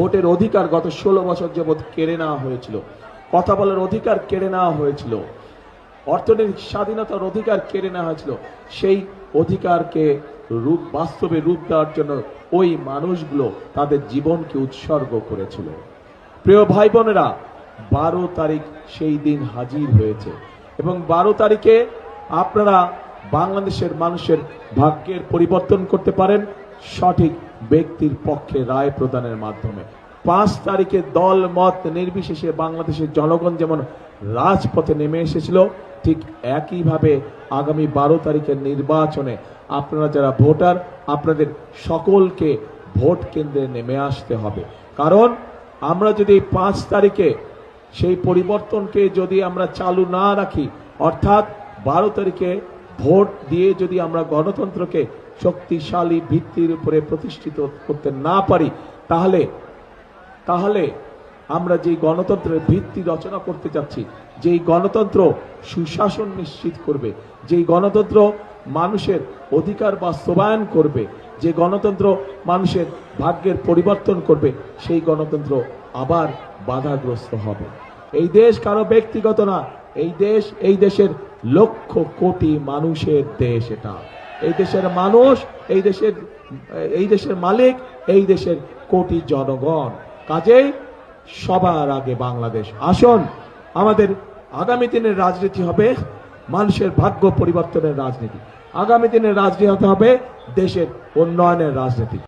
ভোটের অধিকার গত ষোলো বছর যাবৎ কেড়ে নেওয়া হয়েছিল। কথা বলার অধিকার কেড়ে নেওয়া হয়েছিল। অর্থনৈতিক স্বাধীনতার অধিকার কেড়ে নেওয়া হয়েছিল। সেই অধিকারকে রূপ, বাস্তবে রূপ দেওয়ার জন্য ওই মানুষগুলো তাদের জীবনকে উৎসর্গ করেছিল। প্রিয় ভাই বোনেরা বারো তারিখ সেই দিন হাজির হয়েছে। এবং বারো তারিখে আপনারা বাংলাদেশের মানুষের ভাগ্যের পরিবর্তন করতে পারেন সঠিক ব্যক্তির পক্ষে রায় প্রদানের মাধ্যমে। পাঁচ তারিখে দল মত নির্বিশেষে বাংলাদেশের জনগণ যেমন রাজপথে নেমে এসেছিল, ঠিক একইভাবে আগামী বারো তারিখের নির্বাচনে আপনারা যারা ভোটার, আপনাদের সকলকে ভোট কেন্দ্রে নেমে আসতে হবে। কারণ আমরা যদি পাঁচ তারিখে সেই পরিবর্তনকে যদি আমরা চালু না রাখি, অর্থাৎ বারো তারিখে ভোট দিয়ে যদি আমরা গণতন্ত্রকে শক্তিশালী ভিত্তির উপরে প্রতিষ্ঠিত করতে না পারি, তাহলে তাহলে আমরা যেই গণতন্ত্রের ভিত্তি রচনা করতে যাচ্ছি, যেই গণতন্ত্র সুশাসন নিশ্চিত করবে, যেই গণতন্ত্র মানুষের অধিকার বাস্তবায়ন করবে, যে গণতন্ত্র মানুষের ভাগ্যের পরিবর্তন করবে, সেই গণতন্ত্র আবার বাধাগ্রস্ত হবে। এই দেশ কারও ব্যক্তিগত না এই দেশ, এই দেশের লক্ষ কোটি মানুষের দেশ এটা। এই দেশের মানুষ, এই দেশের এই দেশের মালিক, এই দেশের কোটি জনগণ। কাজেই সবার আগে বাংলাদেশ। আসুন, আমাদের আগামী দিনের রাজনীতি হবে মানুষের ভাগ্য পরিবর্তনের রাজনীতি। আগামী দিনের রাজনীতি হতে হবে দেশের উন্নয়নের রাজনীতি।